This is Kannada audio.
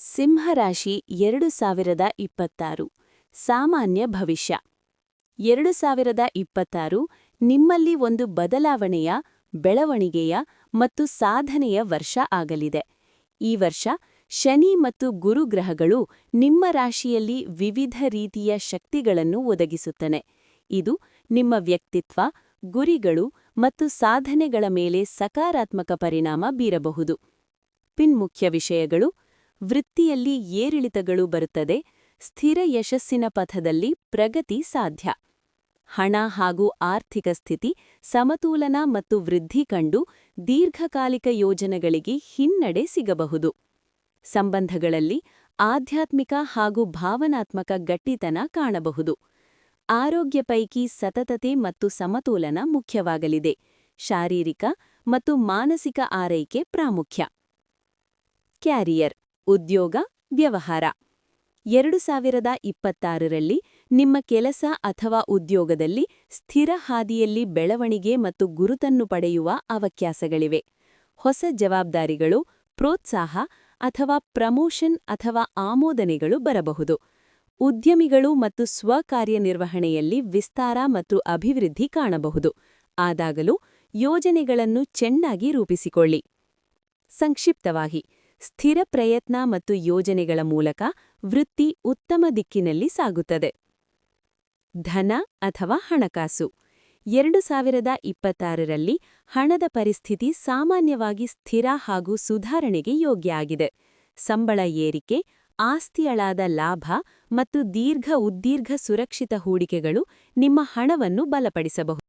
ಸಿಂಹರಾಶಿ ಎರಡು ಸಾವಿರದ ಇಪ್ಪತ್ತಾರು. ಸಾಮಾನ್ಯ ಭವಿಷ್ಯ. ಎರಡು ಸಾವಿರದ ಇಪ್ಪತ್ತಾರು ನಿಮ್ಮಲ್ಲಿ ಒಂದು ಬದಲಾವಣೆಯ, ಬೆಳವಣಿಗೆಯ ಮತ್ತು ಸಾಧನೆಯ ವರ್ಷ ಆಗಲಿದೆ. ಈ ವರ್ಷ ಶನಿ ಮತ್ತು ಗುರುಗ್ರಹಗಳು ನಿಮ್ಮ ರಾಶಿಯಲ್ಲಿ ವಿವಿಧ ರೀತಿಯ ಶಕ್ತಿಗಳನ್ನು ಒದಗಿಸುತ್ತನೆ ಇದು ನಿಮ್ಮ ವ್ಯಕ್ತಿತ್ವ, ಗುರಿಗಳು ಮತ್ತು ಸಾಧನೆಗಳ ಮೇಲೆ ಸಕಾರಾತ್ಮಕ ಪರಿಣಾಮ ಬೀರಬಹುದು. ಪಿನ್ಮುಖ್ಯ ವಿಷಯಗಳು ವೃತ್ತಿಯಲ್ಲಿ ಏರಿಳಿತಗಳು ಬರುತ್ತದೆ, ಸ್ಥಿರ ಯಶಸ್ಸಿನ ಪಥದಲ್ಲಿ ಪ್ರಗತಿ ಸಾಧ್ಯ. ಹಣ ಹಾಗೂ ಆರ್ಥಿಕ ಸ್ಥಿತಿ, ಸಮತೋಲನ ಮತ್ತು ವೃದ್ಧಿ ಕಂಡು ದೀರ್ಘಕಾಲಿಕ ಯೋಜನೆಗಳಿಗೆ ಹಿನ್ನಡೆ ಸಿಗಬಹುದು. ಸಂಬಂಧಗಳಲ್ಲಿ ಆಧ್ಯಾತ್ಮಿಕ ಹಾಗೂ ಭಾವನಾತ್ಮಕ ಗಟ್ಟಿತನ ಕಾಣಬಹುದು. ಆರೋಗ್ಯ ಪೈಕಿ ಸತತತೆ ಮತ್ತು ಸಮತೋಲನ ಮುಖ್ಯವಾಗಲಿದೆ. ಶಾರೀರಿಕ ಮತ್ತು ಮಾನಸಿಕ ಆರೈಕೆ ಪ್ರಾಮುಖ್ಯ. ಕ್ಯಾರಿಯರ್. ಉದ್ಯೋಗ, ವ್ಯವಹಾರ. ಎರಡು ಸಾವಿರದ ಇಪ್ಪತ್ತಾರರಲ್ಲಿ ನಿಮ್ಮ ಕೆಲಸ ಅಥವಾ ಉದ್ಯೋಗದಲ್ಲಿ ಸ್ಥಿರ ಹಾದಿಯಲ್ಲಿ ಬೆಳವಣಿಗೆ ಮತ್ತು ಗುರುತನ್ನು ಪಡೆಯುವ ಅವಕ್ಯಾಸಗಳಿವೆ ಹೊಸ ಜವಾಬ್ದಾರಿಗಳು, ಪ್ರೋತ್ಸಾಹ ಅಥವಾ ಪ್ರಮೋಷನ್ ಅಥವಾ ಆಮೋದನೆಗಳು ಬರಬಹುದು. ಉದ್ಯಮಿಗಳು ಮತ್ತು ಸ್ವಕಾರ್ಯನಿರ್ವಹಣೆಯಲ್ಲಿ ವಿಸ್ತಾರ ಮತ್ತು ಅಭಿವೃದ್ಧಿ ಕಾಣಬಹುದು. ಆದಾಗಲೂ ಯೋಜನೆಗಳನ್ನು ಚೆನ್ನಾಗಿ ರೂಪಿಸಿಕೊಳ್ಳಿ. ಸಂಕ್ಷಿಪ್ತವಾಗಿ ಸ್ಥಿರ ಪ್ರಯತ್ನ ಮತ್ತು ಯೋಜನೆಗಳ ಮೂಲಕ ವೃತ್ತಿ ಉತ್ತಮ ದಿಕ್ಕಿನಲ್ಲಿ ಸಾಗುತ್ತದೆ. ಧನ ಅಥವಾ ಹಣಕಾಸು. ಎರಡು ಸಾವಿರದ ಇಪ್ಪತ್ತಾರರಲ್ಲಿ ಹಣದ ಪರಿಸ್ಥಿತಿ ಸಾಮಾನ್ಯವಾಗಿ ಸ್ಥಿರ ಹಾಗೂ ಸುಧಾರಣೆಗೆ ಯೋಗ್ಯ ಆಗಿದೆ ಸಂಬಳ ಏರಿಕೆ, ಆಸ್ತಿಯಳಾದ ಲಾಭ ಮತ್ತು ದೀರ್ಘ ಉದ್ದೀರ್ಘ ಸುರಕ್ಷಿತ ಹೂಡಿಕೆಗಳು ನಿಮ್ಮ ಹಣವನ್ನು ಬಲಪಡಿಸಬಹುದು.